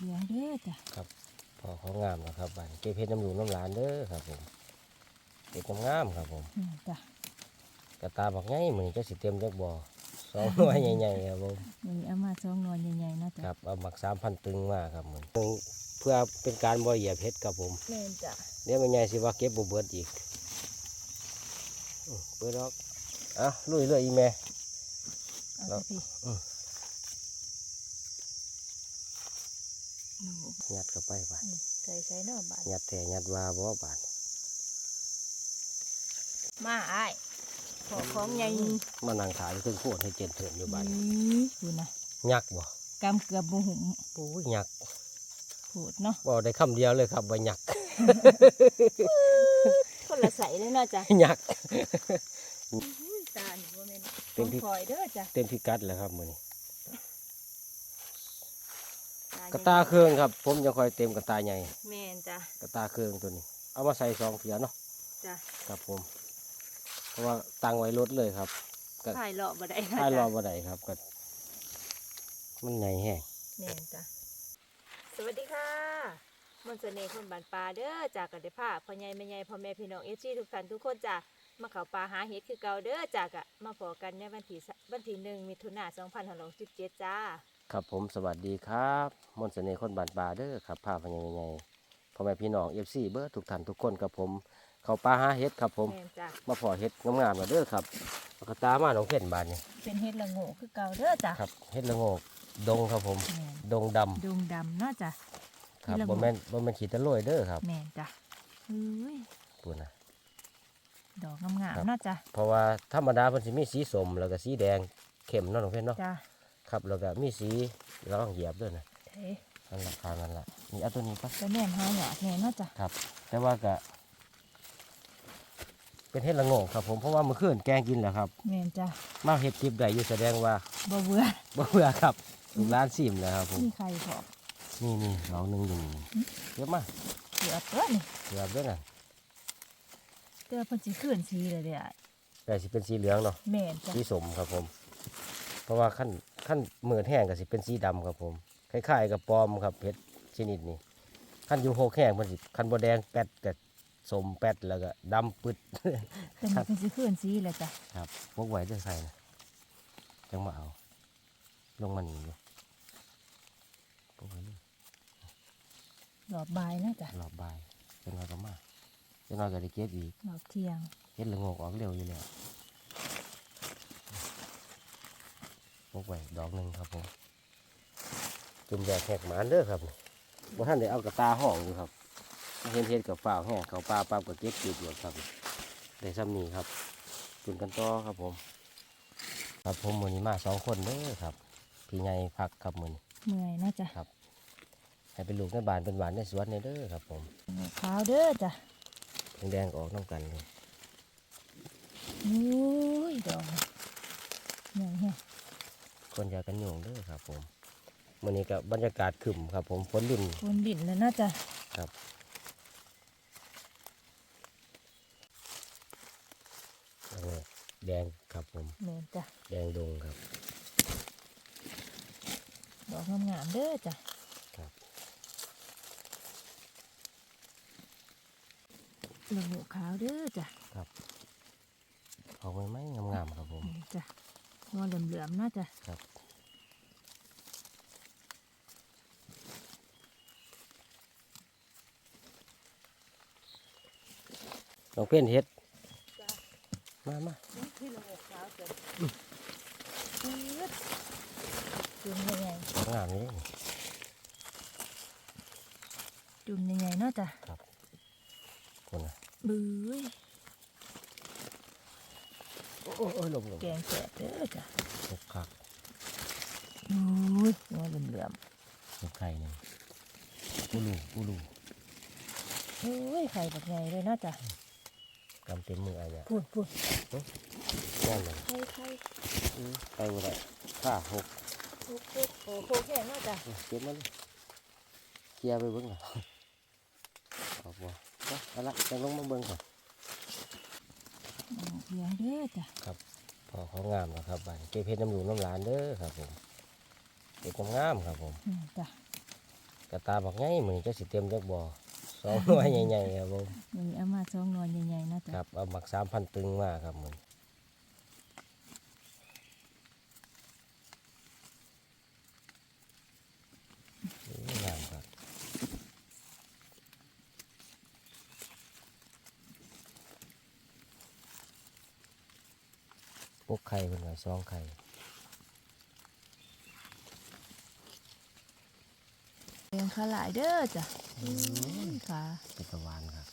เหลืองเด้อจ้ะพอเขางามแล้วครับบ้านเก็บเพชรน้ำหลูน้ำหลานเด้อครับผมเก็บงามๆครับผมอืมจ้ะกระตาบักไงมือนี้จะสิเต็มจักบ่อสองหน่วยใหญ่ๆครับผมวันนี้เอามาสองนอนใหญ่ๆเนาะจ้ะครับเอาหมักสามพันตึงมาครับมือนี้เพื่อเป็นการบ่เหยียบเพชรครับผมแม่นจ้ะเดี๋ยวมันใหญ่สิว่าเก็บบ่เบิดอีกอื้อเบิดดอกเอะลุยเลยอีแม่เอาแล้วสิพี่ อืม โอ้โห ยัดเข้าไปบาดนี่ใส่ใส่เนาะบาดยัดแท้ยัดว่าบ่บาดมาอ้ายขอของใหญ่มานั่งขายอยู่เพิ่งโคตรให้เจนเถินอยู่บ้านนี่ดูนะยักษ์บ่กำเกือบบ่หุ่มโอ้ยยักษ์พูดเนาะบ่ได้คำเดียวเลยครับว่ายักษ์คนละใส่เลยเนาะจ้ะยักษ์อุ้ยตาหนูว่าแม่นเต็มที่คอยเด้อจ้ะเต็มพิกัดแล้วครับมื้อนี้ใหญ่ กระตาเครื่องครับ ผมยังคอยเต็มกระตาใหญ่แม่นจ้ะกระตาเครื่องตัวนี้ เอามาใส่ซองเสียเนาะจ้ะครับผม เพราะว่าตั้งไว้รถเลยครับก็ถ่ายเลาะบ่ได้นะท้ายรอจ้ะบ่ได้ครับก็มันใหญ่แห้งแม่นจ้ะสวัสดีค่ะมนต์เสน่ห์คนบ้านปลาเด้อจากกันได้ภาพพ่อใหญ่แม่ใหญ่พ่อแม่พี่น้องเอฟซีทุกท่านทุกคนจ้ะมาเข้าป่าหาเห็ดคือเก่าเด้อจากอะมาพอกันในวันที่สวันที่หนึ่งมิถุนายน2567จ้า ครับผมสวัสดีครับมนต์เสน่ห์คนบานปลาเด้อครับภาพเป็นยังไงพ่อแม่พี่น้องเอฟซีเบอร์ทุกท่านทุกคนครับผม เขาปลาหาเฮ็ดครับผม แม่นจ้ะมาพอเฮ็ดงามๆมาเด้อครับเอากระตามาหนองเพ่นบานนี่เป็นเห็ดละโง่คือเก่าเด้อจ้ะครับเฮ็ดละโงกดงครับผม แม่นดงดำดงดำเนาะจ้ะ ครับเฮ็ดละโงก บ่แม่นบ่แม่นขีดตะโรยเด้อครับแม่นจ้ะเอ้ยปุ่นนะ ดอกงามครับ ๆเนาะจ้ะเพราะว่าธรรมดาเพิ่นสิมีสีส้มแล้วก็สีแดงเข้มเนาะหนองเพ่นเนาะจ้ะ ครับแล้วก็มีสีระวังเหยียบด้วยนะเฮ้นั่นละคานั่นละนี่เอาตัวนี้ปะก็แนมหาหยอดแน่เนาะจ้ะครับ แต่ว่าก็เป็นเห็ดละโงกครับ ผมเพราะว่าเมื่อคืนแกงกินแหละครับ แม่นจ้ะมาเห็ดทิพย์ได้อยู่แสดงว่าบ่เบื่อบ่เบื่อครับลูกร้านซิมแล้วครับผม มีใครพอกนี่นี่ลองหนึงอยู่นี่เยอะมากเกือบเด้อนี่เกือบด้วยนะเกือบเพิ่นสิขึ้นสีเลยเด้อแต่สิเป็นสีเหลืองเนาะแม่นจ้ะสีสมครับผมเพ ราะว่าขั้นขั้นมือแห้งก็สิเป็นสีดำครับผมคล้ายๆกับปอมครับเห็ดชนิดนี้ขั้นอยู่โฮแห้งมันสิขั้นบดแดงแปดกับสมแปดแล้วก็ดำปึดแต่นี่เพิ่นสิขึ้นสีเลยจ้ะครับพวกไหวจะใส่นะจังมาเอา ลงมาหนีอยู่พวกนี้รอบบายเนาะจ้ะรอบบ่ายจะน้อยก็มาจะน้อยก็ได้เก็บอีกรอบเที่ยงเก็บละโงกออกเร็วอยู่แล้ว พวกไหวดอกหนึ่งครับผมจุ่มแดกแหกหมานเด้อครับบ่ท่านได้เอากระตาห้องอยู่ครับเห็นเห็นกับฝ้าวแห้งเขาปลาปลากับเก็บเก็บอยู่ครับได้ซ้ำนี้ครับจุ่มกันต่อครับผม ครับผมมือนี้มาสองคนเด้อครับ พี่ใหญ่พักครับมือนี้เมื่อยเนาะจ้ะให้เป็นลูกในบานเป็นหวานในสวนในเด้อครับ ผมขาวเด้อจ้ะแดงๆก็ออกน้ำกันเลยโอ้ยดอกเหนื่อยแฮะ คนอยากกันโยงเด้อครับ ผมมือนี้ก็บรรยากาศขึมครับ ผมฝนลิ่นคนดินแล้วเนาะจ้ะเออแดงครับผมแม่นจ้ะแดงดงครับดอกงามๆเด้อจ้ะครับละโง่ขาวเด้อจ้ะเอาไว้ไหมงามๆครับผมนี่จ้ะ งอเหลื่อมๆเนาะจ้ะครับน้องเพี้ยนเฮ็ดจ้ะมามาที่ละโง่ขาวจ้ะปื๊ดจุ่มใหญ่งามนี้ๆจุ่มใหญ่ๆเนาะจ้ะคนนะบื้ยโอ้ โอ้ยหลมลมแกงแสบเด้อจ้ะลมคักอุ้ยงอเหลื่อมลมไข่หนึ่งอูลูอูลูๆอุ้ยไข่แบักใหญ่เลยเนาจะกำเต็มมืออะไรเนี่ยพูดพูดง่ายเลยไข่ไข่อื้อไปบ่ได้ข้าหกโอ้โหโอ้โหแค่เนาจะเก็บมาเลยเคลียร์ไปเบิ่งหน่อยเอาบ่เอาเอาละจะลงมาเบิ่งก่อน เหลืองเด้อจ้ะพอเขางามแล้วครับบ้านเก็บเพชรน้ำหลูน้ำหลานเด้อครับผมเก็บงามๆครับผมอืมจ้ะกระตาบักไงเหมือนจะสิเต็มจักบ่อสองหน่วยใหญ่ๆครับผมมันเอามาสองนอนใหญ่ๆนะคจ๊ะรับเอาหมักสามพันตึงมาครับเหมือนงามครับพ วกไข่เป็นไงซองไข่เลี้ยงขาหลายเด้อจ้ะขาเป็นตะวันครับ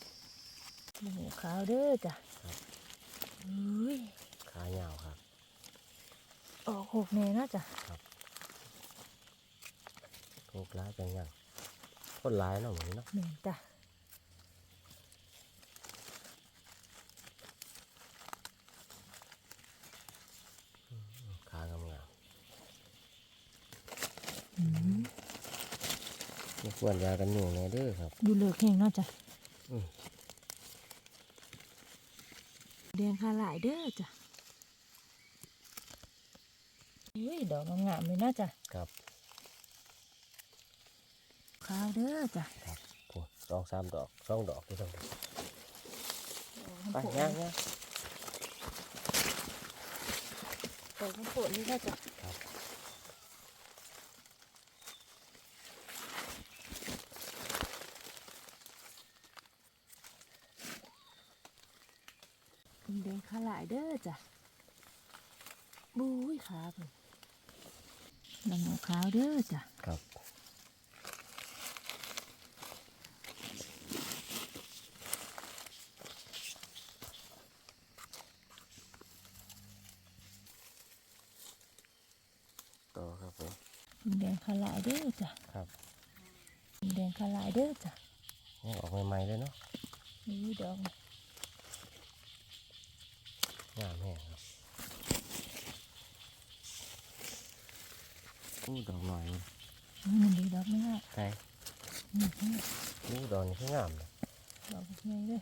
หมูขาวเด้อจ้ะอุ้ยขายาวครับ ออกหกแน่นะจ้ะทุกร้ายจังยังคนร้ายเนาะเหมือนเนาะแม่นจ้ะ ขางามงาม อืม ๆไม่ควรยากันหนูแน่เด้อครับ ดูเลือกแห้งเนาะจ้ะอืมเลี้งขาหลายเด้อจ้ะอุ้ยดอกงามๆเลยนะจ้ะครับขาวเด้อจ้ะครับโอ้สองสามดอกสองดอกที่สองไปย่างย่าง ดอกมันโผล่นี่นะจ้ะ ครับ เลี้ยงขาหลายเด้อจ้ะบุ้ ยขาเพิ่นน้ำหมูขาวเด้อจ้ะครับต่อครับผมแดงขาหลายเด้อจ้ะครับแดงขาหลายเด้อจ้ะนี่ออกใหม่ๆเลยเนาะนี่ดอกนี่งามแห้งครับ อู้ดอกหน่อยมันดีดอกไม่ง่ายใช่นี่นี่อู้ดอกนี่คืองามเลยดอกใหญ่เลย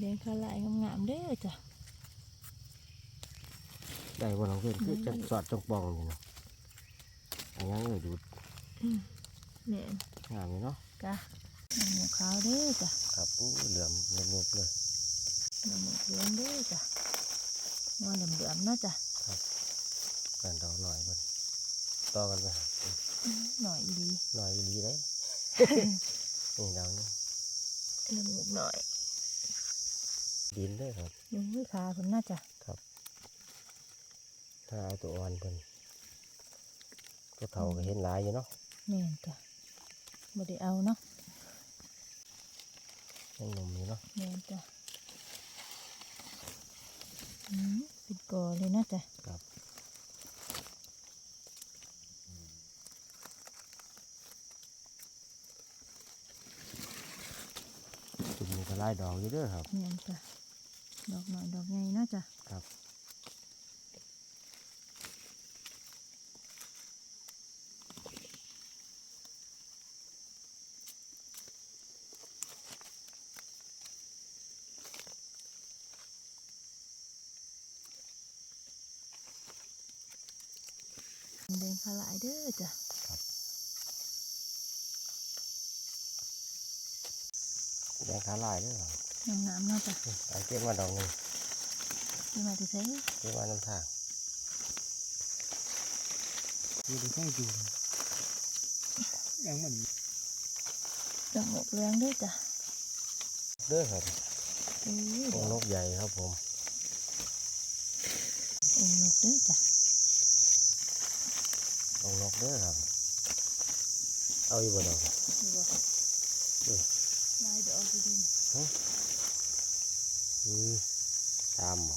แดงขาหลายงามๆเด้อจ้ะได้บนของเพื่อนคือจะสอดจงปองอยู่เนาะอันยังเอ่ยดูดแม่นงามอยู่เนาะจ้ะน้ำหมูขาวเด้อจ้ะครับอู้เหลือมนุบๆเลยน้ำหมูเหลืองเด้อจ้ะ งอเหลือมๆเนาะจ้ะกันดอกหน่อยมันต่อกันไปหาอืมอืมหน่อยอีหลีหน่อยอีหลีได้นี่ดอกนี่น้ำหมูหน่อย ดินเด้วยครับนี่ขาเพิ่นน่าจะถ้าเอาตัวอ่อนเพิ่นตัวเฒ่าก็เห็นหลายอยู่เนาะแม่นจ้ะบ่ได้เอาเนาะยังหนุ่มอยู่เนาะแม่นจ้ะอืม เป็นกอเลยนะจ้ะครับจุ่มนี่ก็หลายดอกอยู่เด้อครับแม่นจ้ะดอกหน่อยดอกใหญ่นะจ้ะครับ แดงขาหลายเด้ อจ้ะแดงขาลายเด้อครับงามๆเนาะจ้ะนี่เอาเก็บมาดอกหนึงนี่มาที่ไสเก็บมาน้ำทางอยู่ที่ใต้ดูยังมันดอกหมกเหลืองเด้อจ้ะเด้อครับอุ้ยดโอ้อกนกใหญ่ครับผมองค์นกเด้อจ้ะ ตรงนกเด้อครับเอาอยู่บนดอกครับดูบ่เออลายดอกอยู่เด่นอือตามบ่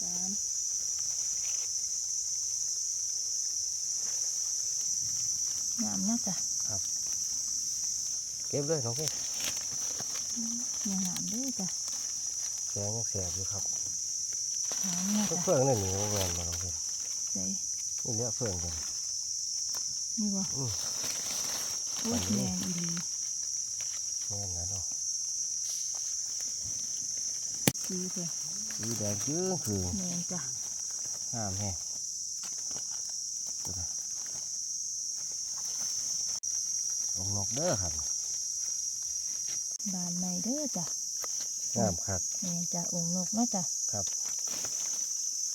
สามงามนะจ้ะเก็บเลยน้องพี่ยังงามเด้อจ้ะแกงยังแสบอยู่ครับหอมนะก็จ้ะเฟืองนี่หนีบ่แม่นบ่น้องพี่ใส่นี่เลี้ยเฟืองกัน นี่บ่อือโอ้ยแมงอีหลีแมงนะเนาะสีเถอะสีแดงจื้อคือแมงจ้ะงามแฮะลงนกเด้อครับบานใหม่เด้อจ้ะงามครับแมนจ้ะองนกเนาะจ้ะครับ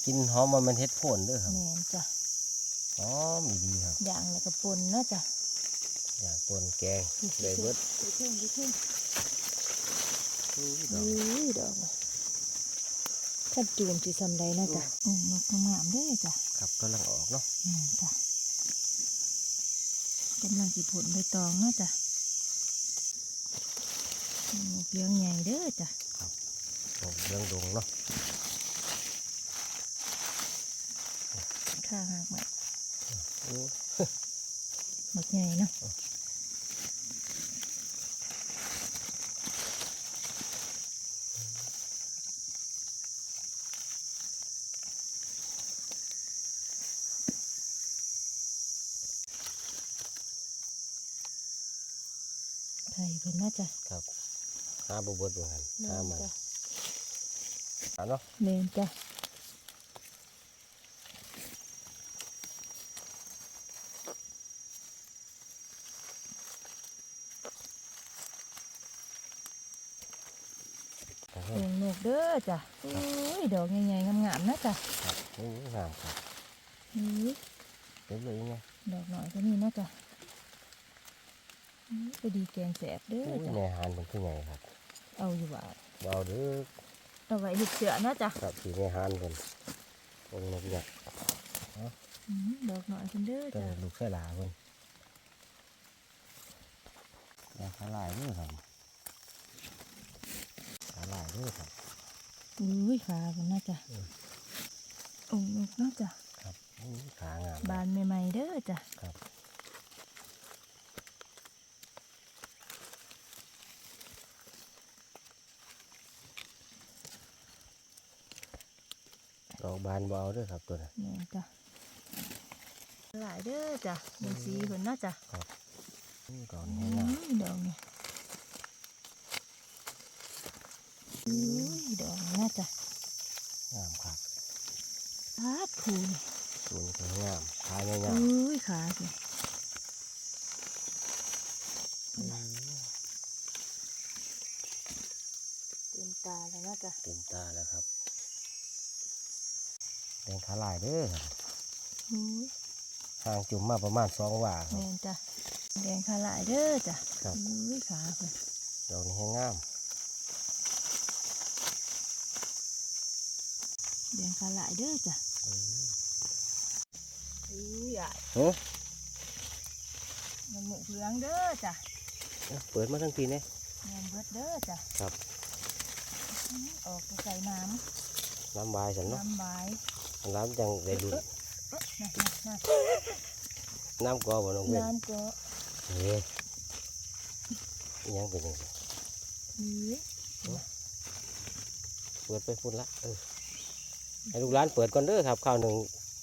กินหอมมันเป็นเฮ็ดโพนเด้อครับแมนจ้ะ หอมอีดีครับย่างแล้วก็ปนเนาะจ้ะอยากปนแกงเลยเบิดดูเพิ่งดูเพิ่งอุ้ยดอกอุ้ยดอกน่ะถ้าจูมสิซำใดเนาะจ้ะองค์นกงามๆเด้อจ้ะครับกำลังออกเนาะแม่นจ้ะกำลังสิผลใบตองเนาะจ้ะองค์นกเลี้ยงใหญ่เด้อจ้ะออกเรื่องดงเนาะข้างหากใหม่อู้บักใหญ่เนาะไข่เพิ่นน่าจะครับหาบ่เบิดเหมือนกันหาแม่นมาจ้ะหาเนาะเมนจ้ะ ครับ เลี้ยงนกเด้ อจ้ะโอ้ยดอกใหญ่ๆงามๆนะจ้ะครับอู้งามครับนี่เต็มเลยไงดอกหน่อยก็นี่นะจ้ะอื้อไปดีแกงแสบเด้ออุ้ยจ้ะแม่หานเป็นคือไงครับ เอาอยู่ว่าเบาเด้อเอาไว้เห็ดเสือนะจ้ะครับสีแม่หานเป็นองค์นกยักษ์อื้อดอกหน่อยกันเด้อตัวจ้ะนี้ลูกไส้หลาเพิ่นแม่ขาลายเด้อครับขาลายเด้อครับ อุ้ยขาเป็นนะจ้ะอืมองค์นกนะจ้ะครับอู้ขางามบานใหม่ๆเด้อจ้ะครับดอกบานเบเอาเด้อครับตัวนั้นนี่จ้ะหลายเด้อจ้ะเป็นสีเพิ่นนะจ้ะอู้ดอกอุ้นี้งามยดอกนี่อุ้ย ดอกนี่นะจ้ะงามครับพาดผูนี่ตัวนี้ก็งามขายาวอุ้ยขาสิๆเต็มตาแล้วนะจ้ะเต็มตาแล้วครับแดงขาลายเด้อครับอุ้ยห่างจุ่มมาประมาณสองว่าครัแม่บนจ้ะแดงขาหลายเด้อจ้ะครับอุ้ยขาเพิ่นดอกนี้ให้งาม แดงขาหลายเด้อจ้ะอืมอุ้ยอะเฮ้ยมันหมูเหลืองเด้อจ้ะเปิดมาทั้งทีเนี่ยเงินเบิดเด้อจ้ะครับอื้อออกไปใส่น้น้ำบายฉันำเนาะน้ำใบายน้ำจังได้ดุนนะนะนะน้ำกอบ่น้องเว้นนานก็เฮ้ยอิหยังเป็นยังไงอุ้ยเปิดไปพุ่นละเออ ให้ลูกร้านเปิดก่อนเด้อครับข้าวหนึ่ง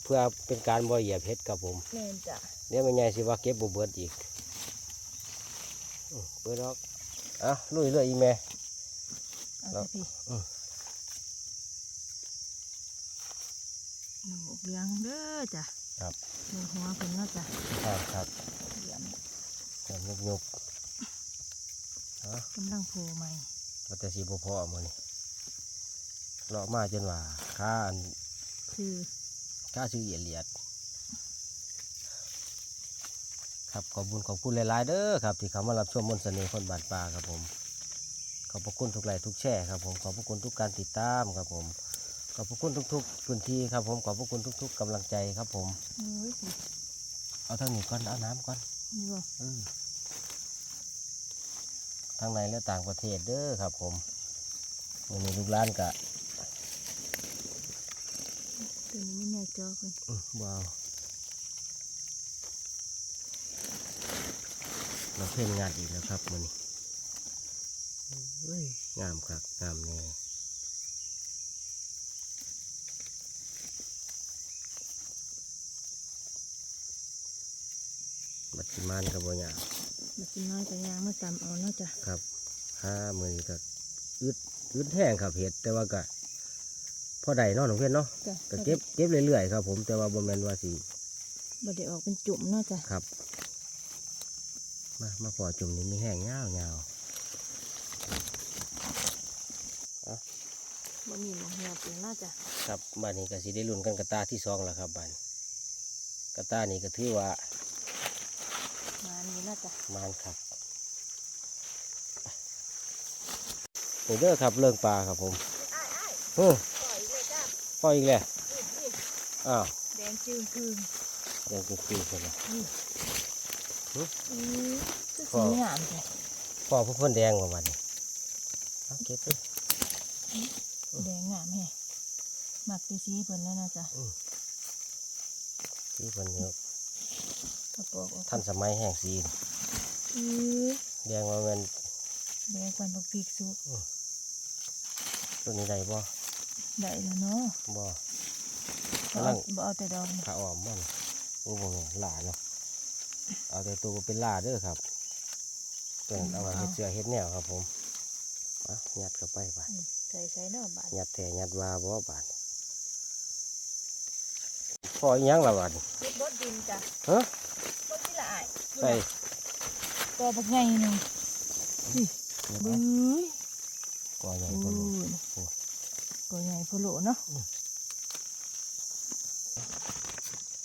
เพื่อเป็นการบ่เหยียบเฮ็ดครับผมแม่นจ้ะเดี๋ยวแม่ใหญ่สิว่าเก็บบ่เบิดอีกอืมเปิดดอกอะลุยเลยอีแม่เอาแล้วไปพี่อืมหมูเหลืองเด้อจ้ะครับหมูหัวเพิ่นเนาะจ้ะครับครับเหลืองเดี๋ยวยุบยุบฮะกำลังโผล่ใหม่ว่าแต่สีบ่พอมื้อนี้ เลาะมาจนว่าค่าอันคือค่าซื้อเหยียดเหลียดครับขอบคุณขอบคุณหลายๆเด้อครับที่เขามารับชมมนต์เสน่ห์คนบาดปลาครับผมขอบพระคุณทุกไลค์ทุกแชร์ครับผมขอบพระคุณทุกการติดตามครับผมขอบพระคุณทุกๆพื้นที่ครับผมขอบพระคุณทุก ๆกำลังใจครับผมอุ้ยสิเอาทางนี้ก่อนเอาน้ำก่อนนี่บ่เออทางในและต่างประเทศเด้อครับผมวันนี้ลูกหล้านกะ ตัวนี้ไม่แน่จอเพิ่นอื้อว้าวเราเพ่นงานอีกแล้วครับมันนี้เฮ้ยงามครับงามแน่บัดสิมานกับบ่ยากมาสิน้อยก็ยางมาซ้ำเอาเนาะจ้ะครับห้ามือนี้ก็อึดอึดแห้งครับเห็ดแต่ว่าก็ พอได้เนาะหนุ่มเพื่อนเนาะจ้ะก็เก็บเก็บเรื่อยๆครับ ผมแต่ว่าบนแมนว่าสิบ่ได้ออกเป็นจุ่มเนาะจ้ะครับ มามาพอจุ่มนี่มีแห้งเงาวเงาวบ่มีหมองเหี่ยวเป็นน่าจะครับบ้านนี้ก็สิได้ลุ้นกันกระตาที่สองแล้วครับบ้านกระตานี่ก็ถือว่ามานี่น่าจะมานครับนี่เด้อครับเรื่องปลาครับผมอ้ายอ้ายเฮ้อ ปล่อยเลยจ้าปล่อยอีกแล้วนี่นี่อ้าวแดงจึงคืนยังกินปีกันเลยอือคือพอสีงามจ้ะพ่อผู้เพ่นแดงกว่ามันนี่เอาเก็บไปแดงงามแฮะมักตีสีเพิ่นแล้วนะจ๊ะที่เพิ่นเนี่ยกระปอกออกทันสมัยแห่งสีนอือแดงว่าแมันแดงกวันบักพริกสุกตัวนี้ได้บ่ ได้แล้วเนาะบ่บ่กำลัเอางบ่เอาแต่ดอกนี่ขาอ่อมมันโอ้บ่แม่นหลาเนาะเอาแต่ตัวเป็นหลาเด้อครับตัวนั้นเอาไว้เฮ็ดเสื้อเฮ็ดแนวครับผมอะยัดเข้าไปบาดอืมใส่ใส่เนาะบาดยัดแท้ยัดว่าบ่บาดพออีหยังล่ะบาดนี่ติดบดดินจ้ะฮะบดที่ละอายใส่กอบักใหญ่หนึงเดี๋ยวบึ้นะยก่อใหญ่โอ้คนย กอใหญ่พะโลเนาะ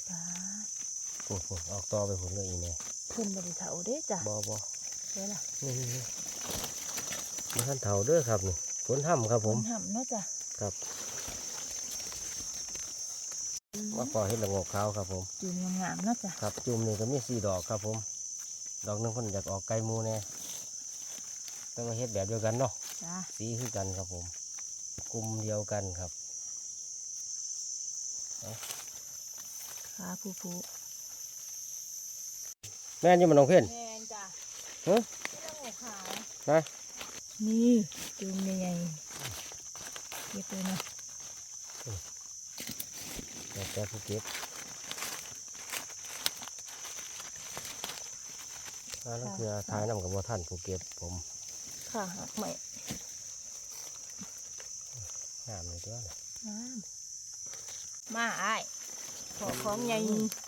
ปลาโอ้โหออกต่อไปผลเลยอีแม่เพิ่นบ่ได้เฒ่าเด้จ้ะบ่บ่เด้ล่ะนี่นี่นี่มาท่านเฒ่าเด้อครับนี่ผลห้ำครับผมห่ำเนาะจ้ะครับมาพอเห็ดละโงกขาวครับผม จุ่มงามๆเนาะจ้ะครับ จุ่มนี่ก็มีสี่ดอกครับผม ดอกหนึงคนอยากออกไก่หมูแน่แต่ว่าเฮ็ดแบบเดียวกันเนาะจ้ะสีคือกันครับผม กลุ่มเดียวกันครับขาผู้ผู้แม่นอยี่มันน้องเพ่นแม่นจ้ะฮะที่ละโงกขาวนะนี่จุ่มใหญ่ๆเก็บเลยเนาะแต่แต่ผู้เก็บอ่าแล้วคือทายน้ำกับว่าท่านผู้เก็บผมขาหักใหม่ งามเลยตัวน่ะงามมาอ้ายขอของใหญ่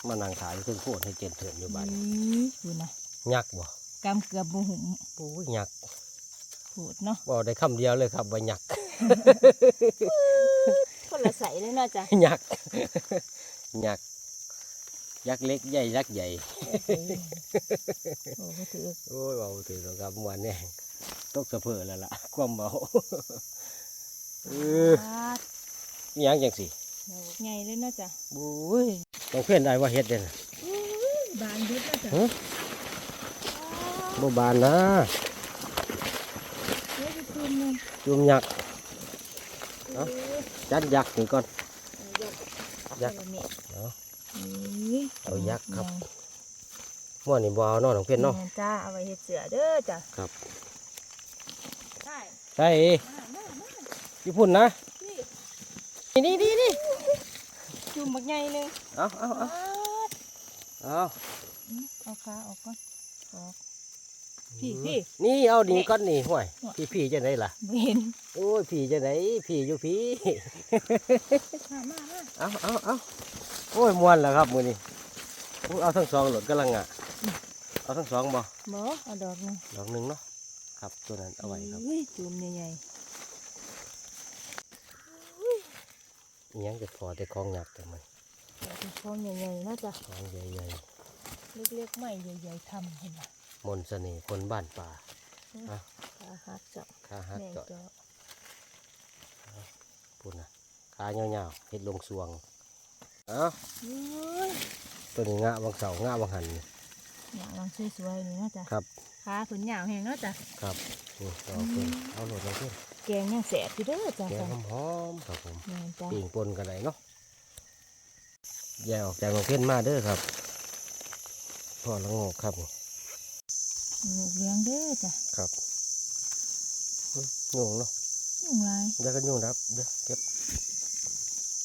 มานั่งขายอยู่เครื่องโคตรให้เจนเถินอยู่บ้านนี่คุณนะยักษ์บ่กำเกือบบ่หุ่มโอ้ยยักษ์พูดเนาะบอกได้คำเดียวเลยครับว่ายักษ์คนละใสเลยเนาะจ้ะยักษ์ยักษ์ยักษ์เล็กใหญ่ยักษ์ใหญ่ โอ้โหถือโอ้ยเบาถือแล้วครับเมื่อวันนี้ตกสะเพอแล้วล่ะ ความเบา เออปาดนี่ยังจังสิดอกใหญ่เลยเนาะจ้ะบุ้ยต้องเพื่อนได้ว่าเฮ็ดเด่นอุ้ยบานดึกเนาะจ้ะฮะบ่บานนะเฮ้ยจุ่มนึงจุ่มยักษ์เอ้าจัดยักษ์นี่ก่อนยัยักกษ์ษ์เนี่ยเอานี่เอายักษ์ครับม่วนนี่บ่เอาเนาะน้องเพื่อนเนาะแม่จ้าเอาไว้เฮ็ดเสือเด้อจ้ะครับใช่ใช่มามามา ญี่ปุ่นนะนี่นี่นี่นี่จุ่มบักใหญ่เลยเอาเอาเอาปาดเอาอืมเอาขาออกก่อนออกพี่พี่นี่เอานี่ก้อนนี่ห่วยพี่พี่จะไหนล่ะบ่เห็นโอ้ยพี่จะไหนพี่อยู่พี่มามามาเอาเอาเอาโอ้ยมวนแล้วครับมือนี้โอ้ยเอาทั้งสองหลดกำลังอะเอาทั้งสองบ่บ่เอาดอกหนึงดอกหนึ่งเนาะครับตัวนั้นเอาไว้ครับอุ้ยจุ่มใหญ่อิ ยังจะพอแต่ของหยักแต่มันๆเอาเป็นของใหญ่ๆเนาะจ้ะของใหญ่เล็กๆไม่ใหญ่ๆทำเห็นไหมๆมนต์เสน่ห์คนบ้านป่าขาหักเจาะขาหักแม่เจาะเจาะพูดนะขาเงาวๆเฮ็ดลงสวงเอาอุ้ยตัวนี้งะบางเสางะบางหัน นี่อยากลองสวยๆนี่เนาะจ้ะครับขาขนยาวแห้งเนาะจ้ะครับนี่เอาเพิ่นเอาโหลดมาเพิ่นแกงยังแสบอยู่เด้อจ้ะแกงค่ะหอมๆครับผมแม่นจ้ะปิ่งปนกันไหนเนาะแยกออกจากโรงเพ่นมาเด้อครับพอละโงกครับลูกเลี้ยงเด้อจ้ะครับยุงเนาะยุงลายยากันยุงครับเด้อเก็บ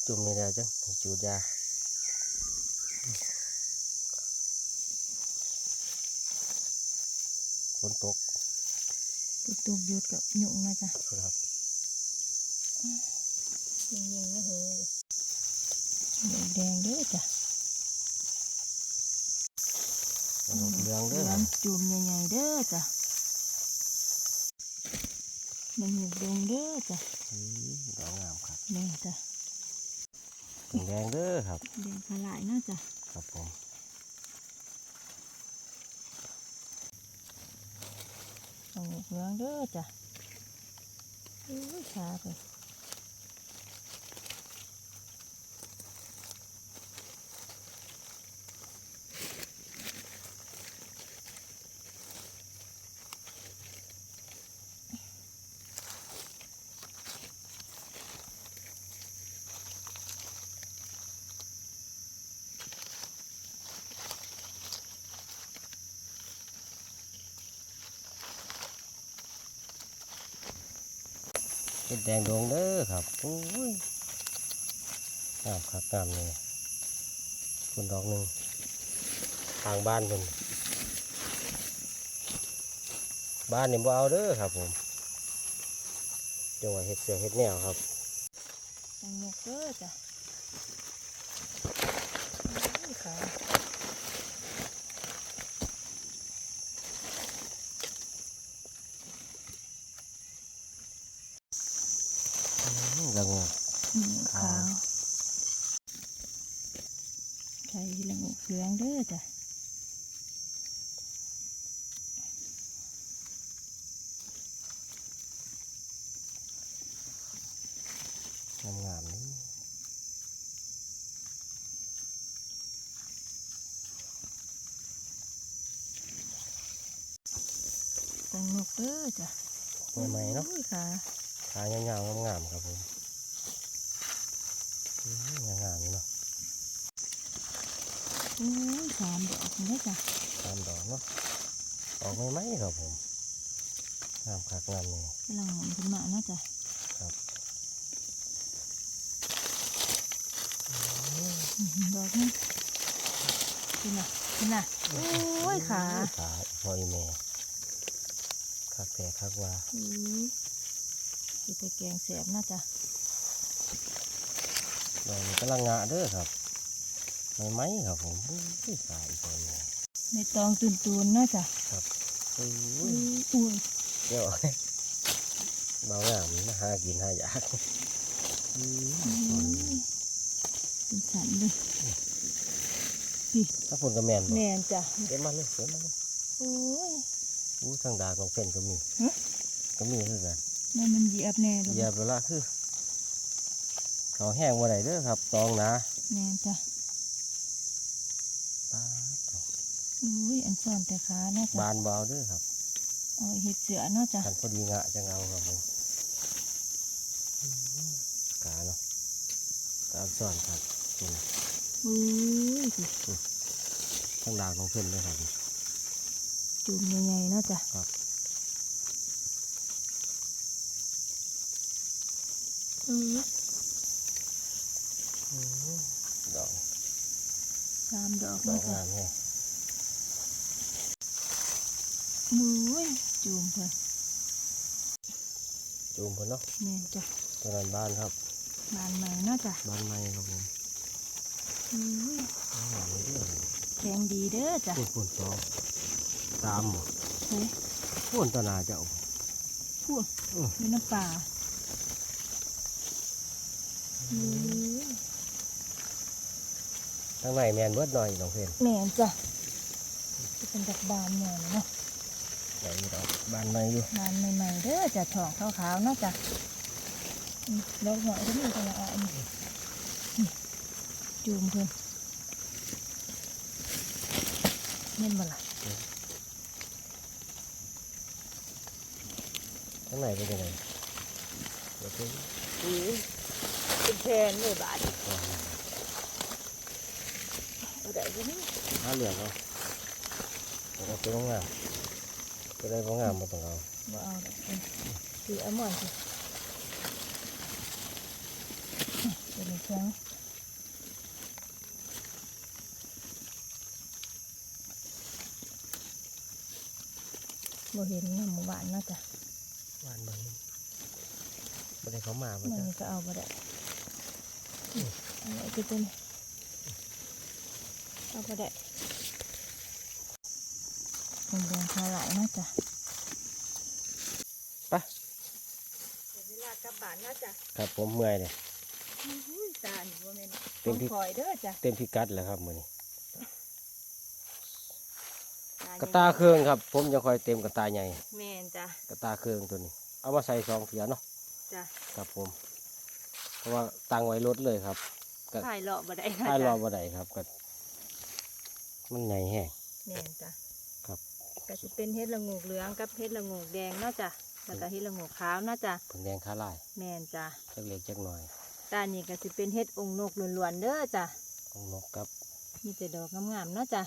จุ่มไม่ได้จังให้จูดยาฝนตก ตุกตุกๆหยุดกับยุงเนาะจ้ะครับยิงยิงๆนะเฮ้ยลูกแดงเด้อจ้ะดอกเหลืองเหเด้ลืออครังบจุ่มใหญ่ๆเด้อจ้ะมันเห็ดดงเด้อจ้ะอืมดอกงามครับนี่จ้ะแดงเด้อครับแดงขลายเนาะจ้ะครับผม เอาเหลืองเด้อจ้ะอุ้ยขาไป เป็นแดงดงเด้อครับโอ้ยงามครับงามเลยคุณดอกหนึ่งทางบ้านคุณบ้านนี่บ่เอาเด้อครับผมจังหวะเห็ดเสือเห็ดแนวครับตังโมเด้อจ้ะอุ้ยขา อืมละงง เหนียว ขา ขาวใช้ละงกเหลืองเด้อจ้ะ งามงามๆนี่ ตั งนกเด้อจ้ะใหม่ๆเนาะอุ้ยขาขายาวๆงามๆครับผมอืมงามๆอยู่เนาะอุ้ยสามดอกเด้อจ้ะตามดอกเนาะออกใหม่ๆครับผมงามคักงามเลยกำลังหมุนขึ้นมาเนาะจ้ะครับอื้อหือดอกนี่ขึ้นน่ะขึ้นน่ะโอ้ยขาขาพออีเม คักแต่คักว่าอุ้ยคือตะแกรงแสบเนาะจ้ะดอกนี้กำลังงะเด้อครับใหม่ๆครับผมอุ้ยขาอีกแล้วเนี่ยไม่ตองตุนตูนๆเนาะจ้ะอุ้อุ้ยยอุ้ยเดี๋ยวเบางามมาหากินหาอยากอืมอุ้ยเป็นสันเลยถ้าฝนกระแมนบ่แม่นจ้ะเก็บมาเลยเก็บมาเลยโอ้ย อู้ทางดากของเป็นก็มีฮะก็มีคือกันนั่นมันเหยียบแน่เลยเหยียบเวลาคือเขาแห้งว่าไรเด้อครับตองนะแม่นจ้ะป๊าดอุ้ยอันซ่อนแต่ขาเนาะจ้ะบานเบเอาเด้อครับเอาไว้เห็ดเสือเนาะจ้ะขันพอดีงะจะเอาครับผมอืมกาเนาะตามซ่อนครับนี่อุ้ยสิทางดากของเพิ่นเลยครับ จุ่มใหญ่ๆเนาะจ้ะครับอืออืมดอกสามดอกดอเนาะกจ้ะงามแฮะอุ้ยจุ่มเพิ่นจูมเพิ่นเนาะแม่นจ้ะตอนนั้นบ้านครับ บานใหม่เนาะจ้ะบ้านใหม่ครับผมอุ้ยงามเลยเด้อแข็งดีเด้อจ้ะพูดพูดสอง สามหมดเฮ้ยพูดตนาเจ้าพูดอืออยู่น้ำป่าอุ้ยทางในแมนเบิดหน่อยน้องเพิ่นแม่นจ้ะจะเป็นดอกบานใหญ่เนาะใหญ่ดอกบ้านใหม่อยู่บานใหม่ๆเด้อจ้ะทองขาวๆเนาะจ้ะอืมดอกหน่อยก็มีกันละอะอันนี้นี่จุ่มเพิ่นเห็นบ่ล่ะางในเป็นยังไงเดี๋ยวเพิ่นเป็นแทนเลยบาดเอาได้บ่นี่หาเหลืองเอาเอาไปงามก็ได้บ่งามมาต้องเอาบ่เอาดอกเออคือเอาหมอนสิเป็นแข็งบ่เห็นน้ำหมู่บ้านเนาะจ้ะ บ้านใหม่บ่ได้ เขามาบ่มันจ้ะนี่ก็เอาบ่ได้อันนี้คือตัวนี้เอาบ่ได้คนแดงขาหลายเนาะจ้ะไปเวลากลับบ้านเนาะจ้ะครับผมเมื่อยเลย อุ้ยตาหนูว่าแม่นเป็นที่ คอยเด้อจ้ะเต็มพิกัดแล้วครับมื้อนี้ตกระตาเครื่องครับ ผมยังคอยเต็มกระตาใหญ่แม่นจ้ะกระตาเครื่องตัวนี้ เอามาใส่สองเสือเนาะ จ้ะครับผม เพราะว่าตั้งไว้รถเลยครับก็ถ่ายเลาะบ่ได้ถ้ารอบ่ได้ครับก็มันใหญ่แห้งแม่นจ้ะครับก็สิเป็นเฮ็ดละโงกเหลืองกับเฮ็ดละโงกแดงเนาะจ้ะแล้วก็เฮ็ดละโงกขาวเนาะจ้ะผงแดงขาลายแม่นจ้ะจักเล็กจักหน่อยตานี่ก็สิเป็นเฮ็ดองค์นกล้วนๆเด้อจ้ะของนกครับมีแต่ดอกงามๆเนาะจ้ะ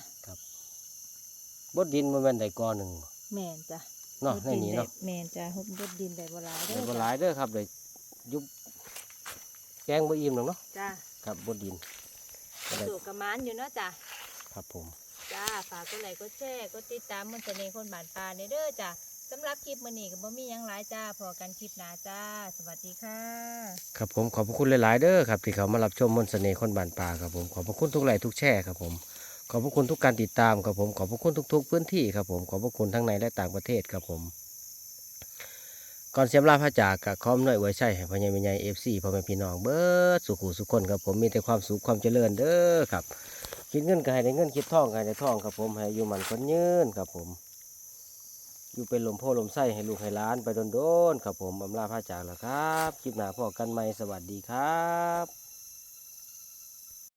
บดดินมันเป็นไดกอหนึ่งแม่นจ้ะ เนาะรดในดินี้ได้เนาะแม่นจ้ะฮุบรดดินได้บ่หลายในเด้อบ่หจ้ะลายเด้อครับเลยยุบแกงบ่อิ่มหรอกเนาะจ้ะครับบดดินก็ได้สู่กระมานอยู่เนาะจ้ะครับผมจ้าฝากกดไลค์กดแชร์กดติดตามมันจะในคนบ้านปลาในเด้อจ้ะสำหรับคลิปมื้อนี้ก็บ่มีหยังหลายจ้าพอกันคลิปหน้าจ้า สวัสดีค่ะ ครับผมขอบพระคุณหลายๆเด้อครับที่เขามารับชมมนต์เสน่ห์คนบานป่าครับผมขอบพระคุณทุกไลค์ทุกแชร์ครับผม ขอบพระคุณทุกการติดตามครับผม ขอบพระคุณทุก ๆ พื้นที่ครับผม ขอบพระคุณทั้งในและต่างประเทศครับผม ก่อนเสียมลาพระจากกับคอมหน่อยไว้ใช่พญ่แม่ใหญ่เอฟซีพ่อแม่พี่น้องเบิดสุขุสุขคนครับผมมีแต่ความสุขความเจริญเด้อครับ คิดเงินก็ให้ได้เงินคิดทองก็ให้ได้ทองครับผมให้อยู่มันคนยืนครับผม อยู่เป็นลมโพลมไส้ให้ลูกให้หล้านไปโดนๆครับผมอำลาพระจากแล้วครับคลิปหน้าพอกันใหม่สวัสดีครับ